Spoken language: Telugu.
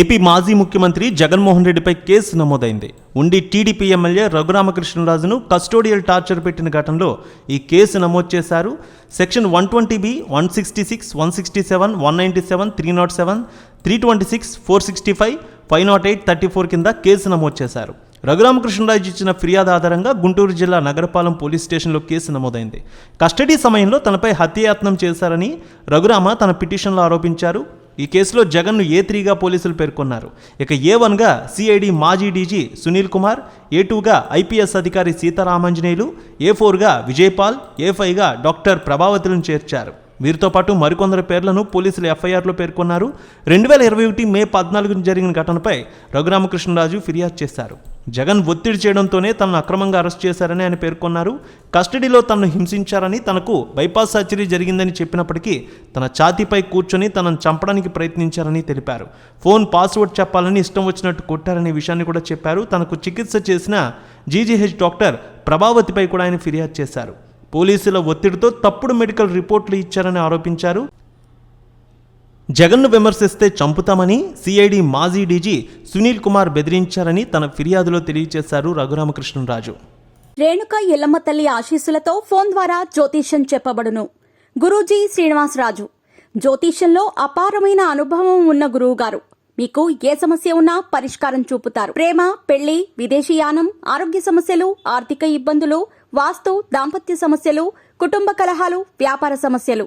ఏపీ మాజీ ముఖ్యమంత్రి జగన్మోహన్ రెడ్డిపై కేసు నమోదైంది. ఉండి టీడీపీ ఎమ్మెల్యే రఘురామకృష్ణరాజును కస్టోడియల్ టార్చర్ పెట్టిన ఘటనలో ఈ కేసు నమోదు చేశారు. Section one twenty B one sixty six one sixty seven one ninety seven three nought seven three twenty six four sixty five five nought eight thirty four కింద కేసు నమోదు చేశారు. రఘురామకృష్ణరాజు ఇచ్చిన ఫిర్యాదు ఆధారంగా గుంటూరు జిల్లా నగరపాలెం పోలీస్ స్టేషన్లో కేసు నమోదైంది. కస్టడీ సమయంలో తనపై హత్యాయత్నం చేశారని రఘురామ తన పిటిషన్లో ఆరోపించారు. ఈ కేసులో జగన్ను ఏ త్రీగా పోలీసులు పేర్కొన్నారు. ఇక ఏ వన్గా సిఐడి మాజీ డీజీ సునీల్ కుమార్ ఏ టూగా ఐపీఎస్ అధికారి సీతారామాంజనేయులు ఏ ఫోర్గా విజయపాల్ ఏ ఫైవ్గా డాక్టర్ ప్రభావతులను చేర్చారు. వీరితో పాటు మరికొందరు పేర్లను పోలీసులు ఎఫ్ఐఆర్లో పేర్కొన్నారు. రెండు వేల ఇరవై ఒకటి మే పద్నాలుగున జరిగిన ఘటనపై రఘురామకృష్ణరాజు ఫిర్యాదు చేశారు. జగన్ ఒత్తిడి చేయడంతోనే తనను అక్రమంగా అరెస్ట్ చేశారని ఆయన పేర్కొన్నారు. కస్టడీలో తనను హింసించారని తనకు బైపాస్ సర్జరీ జరిగిందని చెప్పినప్పటికీ తన ఛాతీపై కూర్చొని తనను చంపడానికి ప్రయత్నించారని తెలిపారు. ఫోన్ పాస్వర్డ్ చెప్పాలని ఇష్టం వచ్చినట్టు కొట్టారనే విషయాన్ని కూడా చెప్పారు. తనకు చికిత్స చేసిన జీజీహెచ్ డాక్టర్ ప్రభావతిపై కూడా ఆయన ఫిర్యాదు చేశారు. పోలీసుల ఒత్తిడితో తప్పుడు మెడికల్ రిపోర్టులు ఇచ్చారని ఆరోపించారు. జగన్ను విమర్శిస్తే చంపుతామని సిఐడి మాజీ డీజీ సునీల్ కుమార్ బెదిరించారని తన ఫిర్యాదులో తెలియజేశారు రఘురామకృష్ణరాజు. రేణుక ఎల్లమ్మ తల్లి ఆశీస్సులతో ఫోన్ ద్వారా జ్యోతిష్యం చెప్పబడును. గురూజీ శ్రీనివాసరాజు. జ్యోతిష్యంలో అపారమైన అనుభవం ఉన్న గురువు గారు మీకు ఏ సమస్య ఉన్నా పరిష్కారం చూపుతారు. ప్రేమ పెళ్ళి విదేశీయానం ఆరోగ్య సమస్యలు ఆర్థిక ఇబ్బందులు వాస్తు దాంపత్య సమస్యలు కుటుంబ కలహాలు వ్యాపార సమస్యలు.